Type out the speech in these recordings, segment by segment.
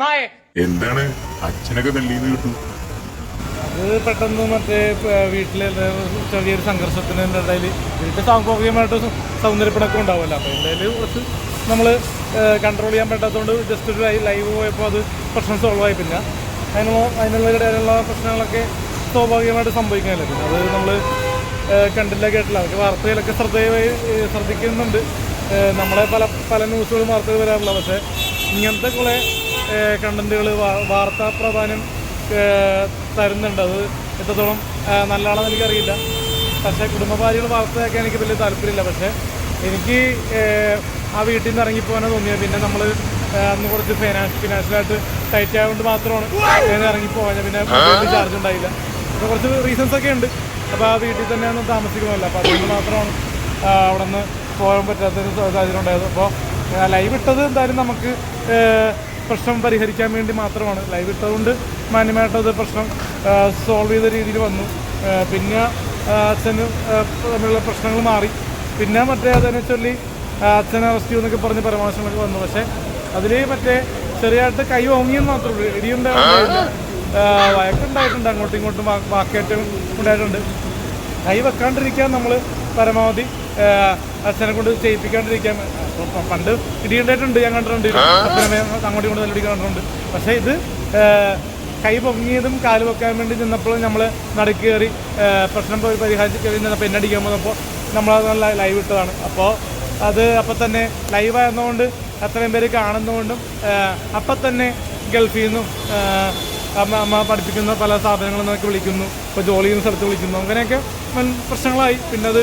നായേ. എന്താണ്? അച്ഛനൊക്കെ തള്ളിന്ന് കിട്ടും. അത് പെട്ടെന്ന് മറ്റേ വീട്ടിലെ ചെറിയൊരു സംഘർഷത്തിന് ഇടയിൽ വീട്ടിൽ സാമൂഹികമായിട്ട് സൗന്ദര്യപ്പണൊക്കെ ഉണ്ടാവുമല്ലോ. അപ്പോൾ എന്തായാലും കുറച്ച് നമ്മൾ കൺട്രോൾ ചെയ്യാൻ പറ്റാത്തതുകൊണ്ട് ജസ്റ്റ് ഒരു ലൈവ് പോയപ്പോൾ അത് പ്രശ്നം സോൾവ് ആയി പിന്നെ അതിനുള്ള അതിനുള്ള ഇടയിലുള്ള പ്രശ്നങ്ങളൊക്കെ സ്വാഭാവികമായിട്ട് സംഭവിക്കാനല്ലേ. പിന്നെ അത് നമ്മൾ കണ്ടില്ല കേട്ടില്ല. അതൊക്കെ വാർത്തയിലൊക്കെ ശ്രദ്ധേയമായി ശ്രദ്ധിക്കുന്നുണ്ട്. നമ്മളെ പല പല ന്യൂസുകളും വാർത്തകൾ വരാറില്ല പക്ഷേ ഇങ്ങനത്തെ കുറേ കണ്ടന്റുകൾ വാർത്താ പ്രാധാന്യം തരുന്നുണ്ട്. അത് എത്രത്തോളം നല്ലതാണെന്ന് എനിക്കറിയില്ല. പക്ഷേ കുടുംബഭാര്യകൾ വാർത്തയൊക്കെ എനിക്ക് വലിയ താല്പര്യമില്ല. പക്ഷേ എനിക്ക് ആ വീട്ടിൽ നിന്ന് ഇറങ്ങിപ്പോകാനാണ് തോന്നിയത്. പിന്നെ നമ്മൾ അന്ന് കുറച്ച് ഫിനാൻഷ്യൽ ഫിനാൻഷ്യലായിട്ട് ടൈറ്റ് ആയതുകൊണ്ട് മാത്രമാണ് ഞാൻ ഇറങ്ങിപ്പോകാൻ പിന്നെ ചാർജ് ഉണ്ടായില്ല. അപ്പോൾ കുറച്ച് റീസൺസ് ഒക്കെ ഉണ്ട്. അപ്പോൾ ആ വീട്ടിൽ തന്നെയാണ് താമസിക്കണമല്ലോ അപ്പോൾ അതുകൊണ്ട് മാത്രമാണ് അവിടെ നിന്ന് പോകാൻ പറ്റാത്തൊരു സാഹചര്യം ഉണ്ടായത്. അപ്പോൾ ലൈവ് ഇട്ടത് എന്തായാലും നമുക്ക് പ്രശ്നം പരിഹരിക്കാൻ വേണ്ടി മാത്രമാണ്. ലൈവ് ഇട്ടതുകൊണ്ട് മാന്യമായിട്ട് അത് പ്രശ്നം സോൾവ് ചെയ്ത രീതിയിൽ വന്നു. പിന്നെ അച്ഛന് തമ്മിലുള്ള പ്രശ്നങ്ങൾ മാറി. പിന്നെ മറ്റേ അതിനെ ചൊല്ലി അച്ഛൻ അറസ്റ്റ് ചെയ്യുമെന്നൊക്കെ പറഞ്ഞ് പരാമർശങ്ങളൊക്കെ വന്നു. പക്ഷേ അതിൽ മറ്റേ ചെറിയായിട്ട് കൈ ഓങ്ങിയെന്ന് മാത്രമേ ഉള്ളൂ. ഇടിയുണ്ടായിട്ടുണ്ട് വഴക്കുണ്ടായിട്ടുണ്ട്. അങ്ങോട്ടും ഇങ്ങോട്ടും വാക്കേറ്റം ഉണ്ടായിട്ടുണ്ട്. കൈ വെക്കാണ്ടിരിക്കാൻ നമ്മൾ പരമാവധി അച്ഛനെ കൊണ്ട് ചെയ്യിപ്പിക്കാണ്ടിരിക്കാൻ പണ്ട് ഇടിയുണ്ടായിട്ടുണ്ട് ഞാൻ കണ്ടിട്ടുണ്ട്. അങ്ങോട്ടും ഇങ്ങോട്ടും തല്ലിടിക്കാൻ കണ്ടിട്ടുണ്ട്. പക്ഷെ ഇത് കൈ പൊങ്ങിയതും കാൽ വെക്കാൻ വേണ്ടി നിന്നപ്പോൾ നമ്മൾ നടക്ക് കയറി പ്രശ്നം പോയി പരിഹരിച്ച് കയറി നിന്നപ്പോൾ എന്നെ അടിക്കാൻ പോകുന്നപ്പോൾ നമ്മളത് നല്ല ലൈവ് ഇട്ടതാണ്. അപ്പോൾ അത് അപ്പം തന്നെ ലൈവായിരുന്നതുകൊണ്ട് അത്രയും പേര് കാണുന്നതുകൊണ്ടും അപ്പം തന്നെ ഗൾഫിൽ നിന്നും അമ്മ അമ്മ പഠിപ്പിക്കുന്ന പല സ്ഥാപനങ്ങളിൽ നിന്നൊക്കെ വിളിക്കുന്നു. ഇപ്പോൾ ജോലി ചെയ്യുന്ന സ്ഥലത്ത് വിളിക്കുന്നു. അങ്ങനെയൊക്കെ പ്രശ്നങ്ങളായി. പിന്നെ അത്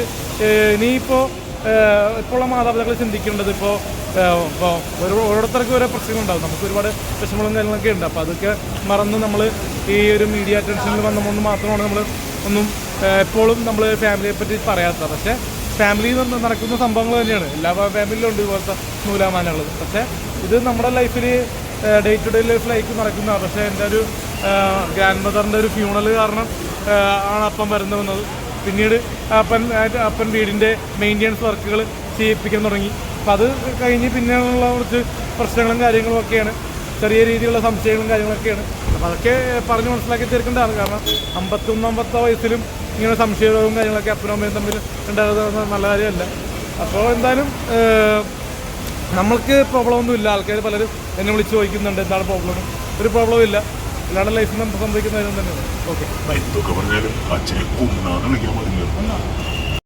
ഇനിയിപ്പോൾ ഉള്ള മാതാപിതാക്കൾ ചിന്തിക്കേണ്ടത് ഇപ്പോൾ ഇപ്പോൾ ഓരോ ഓരോരുത്തർക്കും ഓരോ പ്രശ്നങ്ങളുണ്ടാവും. നമുക്ക് ഒരുപാട് വിഷമങ്ങളും കാര്യങ്ങളൊക്കെ ഉണ്ട്. അപ്പോൾ അതൊക്കെ മറന്ന് നമ്മൾ ഈ ഒരു മീഡിയ അറ്റൻഷനിൽ വന്നുകൊണ്ട് മാത്രമാണ് നമ്മൾ ഒന്നും എപ്പോഴും നമ്മൾ ഫാമിലിയെ പറ്റി പറയാത്തത്. പക്ഷേ ഫാമിലിയിൽ നിന്ന് നടക്കുന്ന സംഭവങ്ങൾ തന്നെയാണ്. എല്ലാ ഫാമിലിയിലും ഉണ്ട് ഇതുപോലത്തെ നൂലാമാനകൾ പക്ഷേ ഇത് നമ്മുടെ ലൈഫിൽ ഡേ ടു ഡേ ലൈഫിലേക്ക് നടക്കുന്നതാണ് പക്ഷേ എന്റെ ഒരു ഗ്രാൻഡ് മദറിന്റെ ഒരു ഫ്യൂണൽ കാരണം ആണ് അപ്പം വരുന്നത്. വന്നത് പിന്നീട് അപ്പൻ അപ്പൻ വീടിന്റെ മെയിന്റെനൻസ് വർക്കുകൾ ചെയ്യിപ്പിക്കാൻ തുടങ്ങി. അപ്പം അത് കഴിഞ്ഞ് പിന്നെയുള്ള കുറച്ച് പ്രശ്നങ്ങളും കാര്യങ്ങളും ഒക്കെയാണ്. ചെറിയ രീതിയിലുള്ള സംശയങ്ങളും കാര്യങ്ങളൊക്കെയാണ്. അപ്പോൾ അതൊക്കെ പറഞ്ഞ് മനസ്സിലാക്കി തീർക്കേണ്ടതാണ്. കാരണം അമ്പത്തൊന്ന് അമ്പത്തോ വയസ്സിലും ഇങ്ങനെ സംശയവും കാര്യങ്ങളൊക്കെ അപ്പനും അമ്മയും തമ്മിൽ ഉണ്ടാകുന്ന നല്ല കാര്യമല്ല. അപ്പോൾ എന്തായാലും നമ്മൾക്ക് പ്രോബ്ലം ഒന്നുമില്ല. ആൾക്കാർ പലരും എന്നെ വിളിച്ച് ചോദിക്കുന്നുണ്ട് എന്താണ് പ്രോബ്ലം ഒരു പ്രോബ്ലം ഇല്ല. എല്ലാവരുടെ ലൈഫിൽ നമുക്ക് സംഭവിക്കുന്ന കാര്യം തന്നെയാണ്. ഓക്കെ പറഞ്ഞാലും അച്ഛനെ കൊന്നാണ് വിളിക്കാൻ